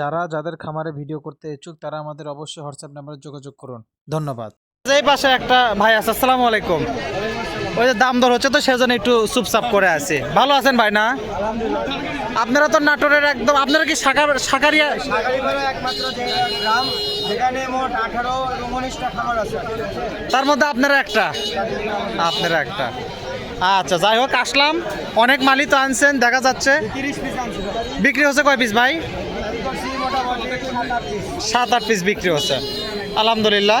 যারা যাদের খামারে ভিডিও করতে ইচ্ছুক তারা আমাদের অবশ্যই হোয়াটসঅ্যাপ নাম্বারে যোগাযোগ করুন। ধন্যবাদ। এই পাশে একটা ভাই আছে আসসালামু আলাইকুম। ওই যে দাম দর হচ্ছে তো সেজন্য একটু চুপচাপ করে আছে। ভালো আছেন ভাই না? আপনারা তো নাটোরের একদম আপনারা কি শাখা শাকারিয়া তার মধ্যে আপনারা একটা? আপনারা একটা। আচ্ছা যাই হোক আসলাম। অনেক মালই তো আনছেন দেখা যাচ্ছে। বিক্রি হচ্ছে কয় পিস ভাই? সাত আট পিস বিক্রি হচ্ছে। আলহামদুলিল্লাহ।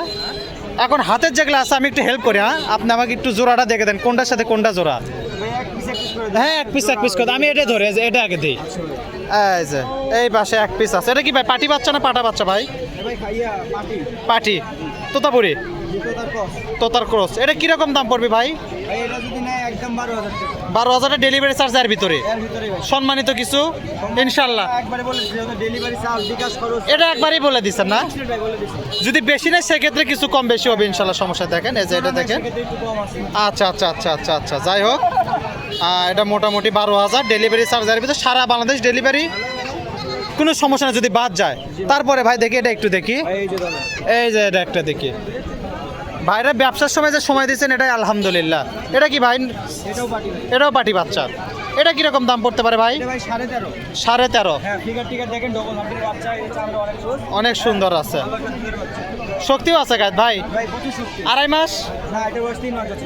এখন হাতের যেগুলো আছে, আমি একটু হেল্প করি হ্যাঁ? আপনি আমাকে একটু জোড়াটা দেখে দেন, কোনটার সাথে কোনটা জোড়া? হ্যাঁ এক পিস এক পিস করে আমি এটা ধরে এটা আগে দিই। এই এই পাশে এক পিস আছে। এটা কি ভাই, পাটি বাচ্চা না পাটা বাচ্চা ভাই? পাটি। তোতাপুরি? তোতার ক্রস। এটা কীরকম দাম পড়বে ভাই? বারো হাজার হাজারের ডেলিভারি চার্জ এর ভিতরে? এর সম্মানিত কিছু? ইনশাল্লাহ। চার্জ এটা একবারই বলে দিচ্ছেন না? যদি বেশি নেয় সেক্ষেত্রে কিছু কম বেশি হবে ইনশাল্লাহ সমস্যা দেখেন। এই যে এটা দেখেন। আচ্ছা আচ্ছা আচ্ছা আচ্ছা আচ্ছা যাই হোক। এটা মোটামুটি বারো হাজার। ডেলিভারি চার্জের ভিতরে সারা বাংলাদেশ ডেলিভারি কোনো সমস্যা না যদি বাদ যায়। তারপরে ভাই দেখি এটা একটু দেখি। এই যে এটা একটা দেখি। ভাইরা ব্যবসার সময় যে সময় দিয়েছেন এটাই আলহামদুলিল্লাহ। এটা কি ভাই? এটাও পাটি বাচ্চা। এটা কীরকম দাম পড়তে পারে ভাই? সাড়ে তেরো। হ্যাঁ অনেক সুন্দর। আছে। শক্তিও আছে গাছ ভাই? আড়াই মাস?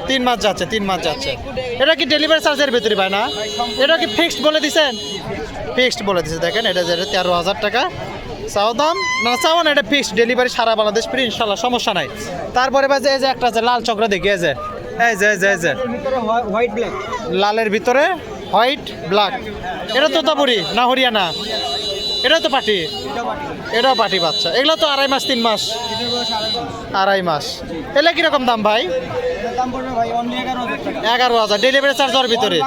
তিন মাস যাচ্ছে। তিন মাস যাচ্ছে এটা কি ডেলিভারি চার্জের ভিতরে ভাই না? এটা কি ফিক্সড বলে দিছেন? ফিক্সড বলে দিছে দেখেন এটা যেটা তেরো হাজার টাকা। চাও দাম না চাও না এটা ফিক্সড ডেলিভারি সারা বাংলাদেশ ফ্রি ইনশাল্লাহ, সমস্যা নাই। তারপরে বাজে এই যে একটা আছে লাল চক্র দেখি, এই যে এই যে এই যে এই যে। হোয়াইট ব্ল্যাক লালের ভিতরে হোয়াইট ব্ল্যাক এটা তোতাপুরি, না হরিয়ানা? এটা তো পাটি? এটা পাটি এটাও পাটি বাচ্চা। এগুলো তো আড়াই মাস, তিন মাস? আড়াই মাস। এগুলো কীরকম দাম ভাই? এগারো হাজার। ডেলিভারি চার্জ ওর ভিতরে?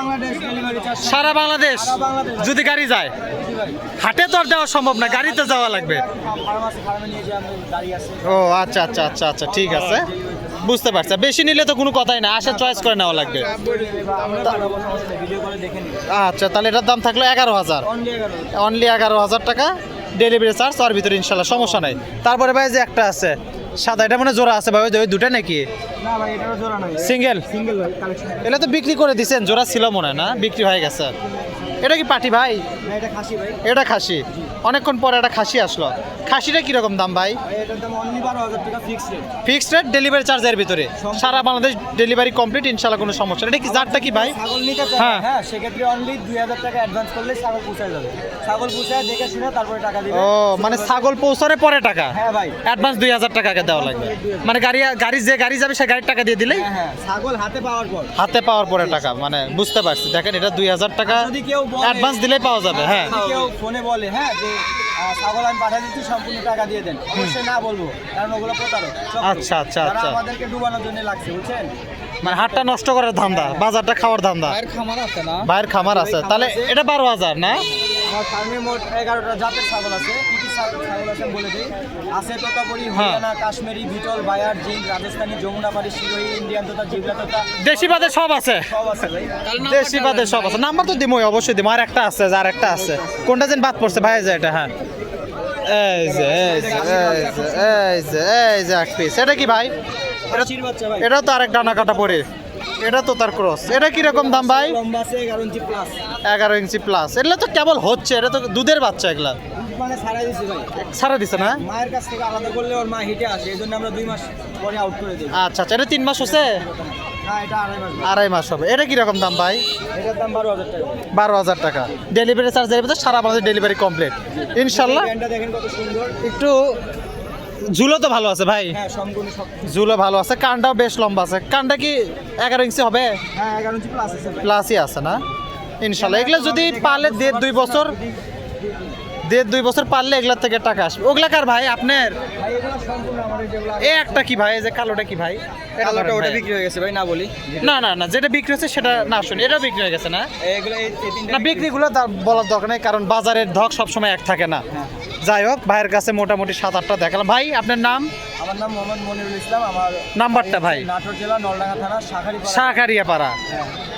সারা বাংলাদেশ? যদি গাড়ি যায়? হাটে তো আর দেওয়া সম্ভব না, গাড়িতে যাওয়া লাগবে। ও আচ্ছা আচ্ছা আচ্ছা আচ্ছা ঠিক আছে। বুঝতে পারছে। বেশি নিলে তো কোনো কথাই না আসে চয়েস করে নেওয়া লাগবে। আচ্ছা তাহলে এটার দাম থাকল এগারো হাজার। অনলি এগারো হাজার টাকা ডেলিভারি চার্জ তার ভিতরে ইনশাল্লাহ সমস্যা নাই। তারপরে ভাই যে একটা আছে সাদা এটা মানে জোড়া আছে ভাই ওই দুটা নাকি? সিঙ্গেল এটা তো বিক্রি করে দিছেন জোড়া ছিল মনে হয় না বিক্রি হয়ে গেছে। এটা কি পাটি ভাই? এটা খাসি ভাই। এটা খাসি। অনেকক্ষণ পরে একটা খাসি আসলো। খাসিটা কীরকম দাম ভাই? ফিক্সড রেট ডেলিভারি চার্জের ভিতরে। সারা বাংলাদেশ ডেলিভারি কমপ্লিট ইনশাল্লাহ কোনো সমস্যা নেই। এটা কি জাতটা কি ভাই? হ্যাঁ। হ্যাঁ সেক্ষেত্রে অনলি দুই হাজার টাকা অ্যাডভান্স করলে ছাগল পুষায় যাবে। ছাগল পুষায় দেখে শুনে তারপরে টাকা দিবে। ও মানে ছাগল পৌঁছারে পরে টাকা? হ্যাঁ ভাই। অ্যাডভান্স দুই হাজার টাকা আগে দেওয়া লাগবে। মানে গাড়ি গাড়ি যে গাড়ি যাবে সে গাড়ির টাকা দিয়ে দিলেই হ্যাঁ হ্যাঁ ছাগল হাতে পাওয়ার পর। হাতে পাওয়ার পরে টাকা মানে বুঝতে পারছি। দেখেন এটা দুই হাজার টাকা অ্যাডভান্স দিলেই পাওয়া যাবে হ্যাঁ কেউ ফোনে বলে হ্যাঁ যে ছাগল আমি পাঠিয়ে দিচ্ছি সম্পূর্ণ টাকা দিয়ে দেন। অবশ্যই না বলব কারণ ওগুলো প্রতারক আচ্ছা, আচ্ছা, আচ্ছা। আমাদেরকে ডুবানোর জন্য লাগছে বুঝছেন? মানে হাটটা নষ্ট করার ধান্দা বাজারটা খাওয়ার ধান্দা। ভাইয়ের খামার আছে না? ভাইয়ের খামার আছে। তাহলে এটা বারো হাজার না? আমার ফার্মে মোট এগারোটা জাতের ছাগল আছে। কি কি ছাগল আছে বলে দিই। আছে তোতাপুরি হ্যাঁ। হরিয়ানা কাশ্মীরি বিটল বায়ার জিন রাজস্থানী যমুনাপাড়ি শিরোহী ইন্ডিয়ান তোতা জিবলা তোতা। দেশি বাদে সব আছে। সব আছে ভাই। দেশি বাদে সব আছে। নাম্বার তো দিমই অবশ্যই দিমো আর একটা আছে আর একটা আছে। কোনটা যেন বাদ পড়ছে? ভাই যে এটা হ্যাঁ। এই যে এই যে এই যে এই যে এই যে এক পিস এটা কি ভাই? ভাই। এটা তো আরেক ডানা কাটা পড়ে এটা তো তার ক্রস এটা কি রকম দাম ভাই? এগারো ইঞ্চি প্লাস এগারো ইঞ্চি প্লাস এগুলো তো কেবল হচ্ছে এটা তো দুধের বাচ্চা এগুলা। মানে ছাড়াই দিছি ভাই। ছাড়া দিছে না? মায়ের কাছ থেকে আলাদা করলে ওর মা হিটে আসে এই জন্য আমরা দুই মাস পরে আউট করে দিই। আচ্ছা আচ্ছা এটা তিন মাস হচ্ছে? এটা আড়াই মাস। আড়াই মাস হবে। এটা কি রকম দাম ভাই? এটার দাম বারো হাজার টাকা। বারো হাজার টাকা। ডেলিভারি চার্জ এর ভিতরে সারা বাংলাদেশ ডেলিভারি কমপ্লিট ইনশাল্লাহ। দেখেন কত সুন্দর। একটু ঝুলো তো ভালো আছে ভাই। জুলো ঝুলো ভালো আছে কানটাও বেশ লম্বা আছে। কানটা কি এগারো ইঞ্চি হবে? হ্যাঁ প্লাসই আছে। না? ইনশাল্লাহ। এগুলো যদি পালে দেড় দুই বছর দেড় দুই বছর পারলে এগুলার থেকে টাকা আসবে। ওগুলা কার ভাই? আপনার? এ একটা কি ভাই? যে কালোটা কি ভাই? কালোটা ওটা বিক্রি হয়ে গেছে ভাই না বলি। না না না যেটা বিক্রি হচ্ছে সেটা না শুনি। এটাও বিক্রি হয়ে গেছে না? না বিক্রিগুলো বলার দরকার নেই কারণ বাজারের ধক সবসময় এক থাকে না। যাই হোক ভাইয়ের কাছে মোটামুটি সাত আটটা দেখালাম। ভাই আপনার নাম? আমার নাম মোহাম্মদ মনিরুল ইসলাম আমার নাম্বারটা ভাই? নাটোর জেলা নলডাঙ্গা থানা শাখারি শাকারিয়া পাড়া।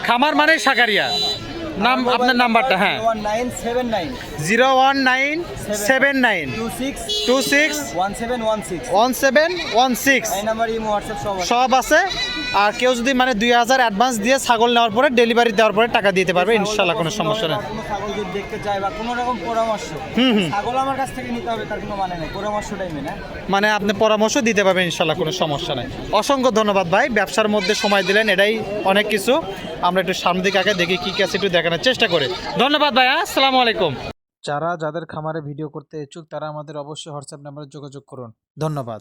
খামার মানে শাকারিয়া নাম আপনার নাম্বারটা হ্যাঁ। Zero one nine seven nine. Two six one seven one six. সব আছে। আর কেউ যদি মানে দুই হাজার অ্যাডভান্স দিয়ে ছাগল নেওয়ার পরে ডেলিভারি দেওয়ার পরে টাকা দিতে পারবে ইনশাল্লাহ কোনো সমস্যা নেই। কোনো ছাগল যদি দেখতে চায় বা কোনো রকম পরামর্শ হুম, হুম। ছাগল আমার কাছ থেকে নিতে হবে তার কোনো মানে নেই। পরামর্শটাই মেনে মানে আপনি পরামর্শ দিতে পারবেন ইনশাল্লাহ কোনো সমস্যা নেই। অসংখ্য ধন্যবাদ ভাই ব্যবসার মধ্যে সময় দিলেন এটাই অনেক কিছু। আমরা একটু সামনে দিকে আগে দেখি কি কী আছে, একটু দেখানোর চেষ্টা করে। ধন্যবাদ ভাইয়া? আসসালামু আলাইকুম। যারা যাদের খামারে ভিডিও করতে ইচ্ছুক, তারা আমাদের অবশ্যই হোয়াটসঅ্যাপ নাম্বারে যোগাযোগ করুন। ধন্যবাদ।